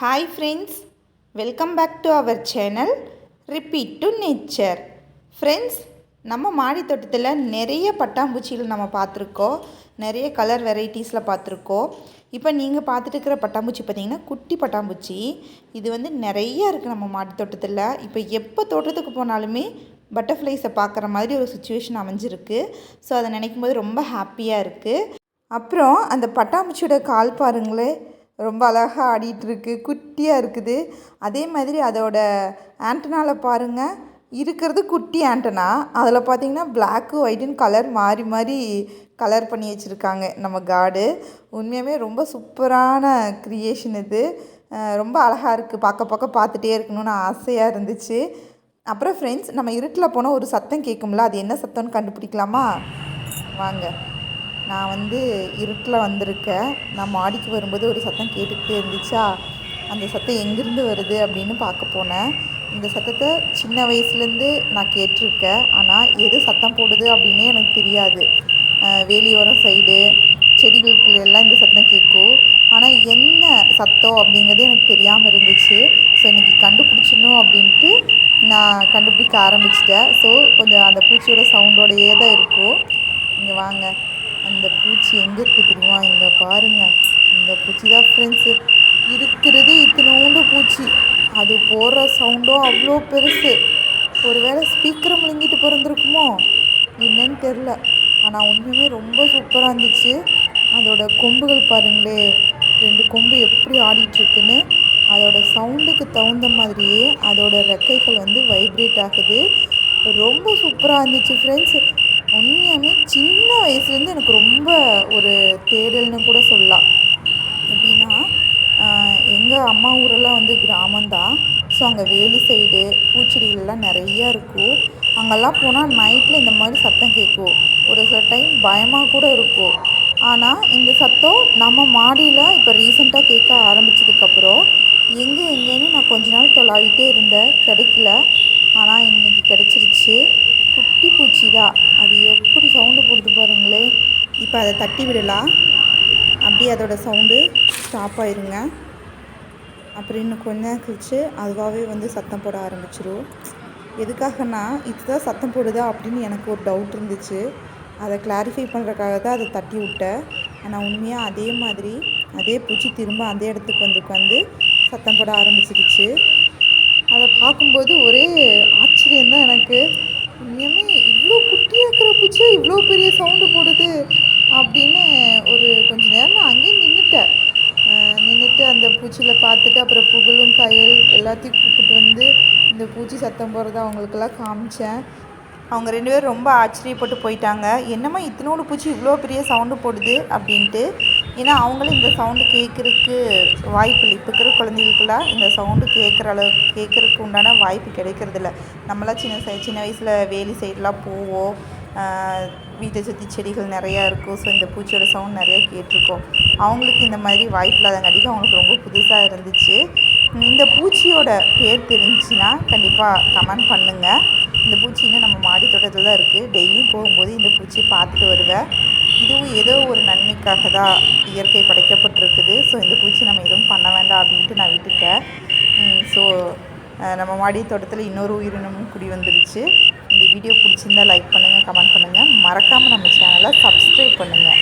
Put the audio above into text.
Hi friends welcome back to our channel repeat to nature friends நம்ம மாடி தோட்டத்தில் நிறைய பட்டாம்பூச்சிகள் நம்ம பார்த்துருக்கோம். நிறைய கலர் வெரைட்டிஸில் பார்த்துருக்கோம். இப்போ நீங்கள் பார்த்துட்டு இருக்கிற பட்டாம்பூச்சி பார்த்திங்கன்னா குட்டி பட்டாம்பூச்சி. இது வந்து நிறைய இருக்குது நம்ம மாடி தோட்டத்தில். இப்போ எப்போ தோட்டத்துக்கு போனாலுமே பட்டர்ஃப்ளைஸை பார்க்குற மாதிரி ஒரு சுச்சுவேஷன் அமைஞ்சிருக்கு. ஸோ அதை நினைக்கும் போது ரொம்ப ஹாப்பியாக இருக்குது அப்புறம் அந்த பட்டாம்பூச்சியோட கால் பாருங்களேன். ரொம்ப அழகாக ஆடிட்டுருக்கு குட்டியாக இருக்குது. அதே மாதிரி அதோட ஆண்டனாவில் பாருங்கள் இருக்கிறது குட்டி ஆண்டனா. அதில் பார்த்தீங்கன்னா பிளாக்கு ஒயிட்டுன்னு கலர் மாறி மாறி கலர் பண்ணி வச்சுருக்காங்க நம்ம காடு. உண்மையாகவே ரொம்ப சூப்பரான க்ரியேஷன் இது. ரொம்ப அழகாக இருக்குது பார்க்க பார்க்க பார்த்துட்டே இருக்கணும்னு ஆசையாக இருந்துச்சு. அப்புறம் ஃப்ரெண்ட்ஸ் நம்ம இருட்டில் போனால் ஒரு சத்தம் கேட்கும்ல அது என்ன சத்தம்னு கண்டுபிடிக்கலாமா? வாங்க. நான் வந்து இருட்டில் வந்திருக்கேன். நான் மாடிக்கு வரும்போது ஒரு சத்தம் கேட்டுக்கிட்டே இருந்துச்சா? அந்த சத்தம் எங்கேருந்து வருது அப்படின்னு பார்க்க போனேன். இந்த சத்தத்தை சின்ன வயசுலேருந்து நான் கேட்டிருக்கேன். ஆனால் எது சத்தம் போடுது அப்படின்னே எனக்கு தெரியாது. வேலியோரம் சைடு செடிகளுக்குள்ள எல்லாம் இந்த சத்தம் கேட்கும். ஆனால் என்ன சத்தம் அப்படிங்கிறது எனக்கு தெரியாமல் இருந்துச்சு. ஸோ இன்றைக்கி கண்டுபிடிச்சிடணும் அப்படின்ட்டு நான் கண்டுபிடிக்க ஆரம்பிச்சிட்டேன். ஸோ கொஞ்சம் அந்த பூச்சியோட சவுண்டோடையே தான் இருக்கும். இங்கே வாங்க. அந்த பூச்சி எங்கே இருக்குது தெரியுமா? இங்கே பாருங்கள் இந்த பூச்சி தான் ஃப்ரெண்ட்ஸு இருக்கிறது இத்தினோண்டு பூச்சி. அது போடுற சவுண்டும் அவ்வளோ பெருசு. ஒருவேளை ஸ்பீக்கரை முழுங்கிட்டு பிறந்திருக்குமோ? என்னன்னு தெரில ஆனால் உண்மையுமே ரொம்ப சூப்பராக இருந்துச்சு. அதோட கொம்புகள் பாருங்களே. ரெண்டு கொம்பு எப்படி ஆடிட்டுருக்குன்னு. அதோட சவுண்டுக்கு தகுந்த மாதிரியே அதோட ரெக்கைகள் வந்து வைப்ரேட் ஆகுது. ரொம்ப சூப்பராக இருந்துச்சு ஃப்ரெண்ட்ஸ் உண்மையாகவே சின்ன வயசுலேருந்து எனக்கு ரொம்ப ஒரு தேடல்னு கூட சொல்லலாம். எப்படின்னா எங்கள் அம்மா ஊரெல்லாம் வந்து கிராமம்தான். ஸோ அங்கே வேலி சைடு பூச்செடிகள்லாம் நிறையா இருக்கும். அங்கெல்லாம் போனால் நைட்டில் இந்த மாதிரி சத்தம் கேட்கும். ஒரு சில டைம் பயமாக கூட இருக்கும். ஆனால் இந்த சத்தம் நம்ம மாடியில் இப்போ ரீசெண்டாக கேட்க ஆரம்பிச்சதுக்கப்புறம் எங்கே எங்கேன்னு நான் கொஞ்ச நாள் தொலாவிட்டே இருந்தேன் கிடைக்கல ஆனால் இன்னைக்கு கிடச்சிருச்சு குட்டி பூச்சி தான் அது எப்படி சவுண்டு போடுது பாருங்களே இப்போ அதை தட்டி விடலாம். அப்படியே அதோட சவுண்டு ஸ்டாப் ஆயிருங்க. அப்புறம் இன்னும் கொஞ்ச நேரம் கழிச்சு அதுவாகவே வந்து சத்தம் போட ஆரம்பிச்சிடும் எதுக்காகனா இதுதான் சத்தம் போடுதா? அப்படின்னு எனக்கு ஒரு டவுட் இருந்துச்சு. அதை கிளாரிஃபை பண்ணுறக்காக தான் அதை தட்டி விட்டேன். ஆனால் உண்மையாக அதே மாதிரி அதே பூச்சி திரும்ப அதே இடத்துக்கு வந்து உட்காந்து சத்தம் போட ஆரம்பிச்சிருச்சு. அதை பார்க்கும்போது ஒரே ஆச்சரியம் தான் எனக்கு. உண்மையுமே இவ்வளோ குட்டியாக இருக்கிற பூச்சியாக இவ்வளோ பெரிய சவுண்டு போடுது? அப்படின்னு ஒரு கொஞ்ச நேரம் நான் அங்கேயே நின்றுட்டேன் நின்றுட்டு அந்த பூச்சியில் பார்த்துட்டு அப்புறம் புகழும் கயல் எல்லாத்தையும் கூப்பிட்டு வந்து இந்த பூச்சி சத்தம் போகிறத அவங்களுக்கெல்லாம் காமிச்சேன். அவங்க ரெண்டு பேரும் ரொம்ப ஆச்சரியப்பட்டு போயிட்டாங்க. என்னம்மா இத்தனோடு பூச்சி இவ்வளோ பெரிய சவுண்டு போடுது அப்படின்ட்டு. ஏன்னா அவங்களும் இந்த சவுண்டு கேட்குறதுக்கு வாய்ப்பு இல்லை. இப்போ இருக்கிற குழந்தைகளுக்கெல்லாம் இந்த சவுண்டு கேட்குற அளவு கேட்குறதுக்கு உண்டான வாய்ப்பு கிடைக்கிறதில்ல. நம்மளாம் சின்ன சை சின்ன வயசில் வேலி சைட்லாம் போவோம். வீட்டை சுற்றி செடிகள் நிறையா இருக்கும். ஸோ இந்த பூச்சியோட சவுண்ட் நிறையா கேட்டிருக்கோம். அவங்களுக்கு இந்த மாதிரி வாய்ப்பு இல்லாதங்காட்டிக்கு அவங்களுக்கு ரொம்ப புதுசாக இருந்துச்சு. இந்த பூச்சியோட பேர் தெரிஞ்சுன்னா கண்டிப்பாக கமெண்ட் பண்ணுங்கள் இந்த பூச்சி இன்னும் நம்ம மாடி தோட்டத்தில் தான் இருக்குது டெய்லியும் போகும்போது இந்த பூச்சியை பார்த்துட்டு வருவேன் இதுவும் ஏதோ ஒரு நன்மைக்காக தான் இயற்கை படைக்கப்பட்டிருக்குது. ஸோ இந்த பூச்சி நம்ம எதுவும் பண்ண வேண்டாம் அப்படின்ட்டு நான் விட்டுட்டேன். ஸோ நம்ம மாடி தோட்டத்தில் இன்னொரு உயிரினமும் குடி வந்துருச்சு. இந்த வீடியோ பிடிச்சிருந்தா லைக் பண்ணுங்கள் கமெண்ட் பண்ணுங்கள் மறக்காமல் நம்ம சேனலை சப்ஸ்கிரைப் பண்ணுங்கள்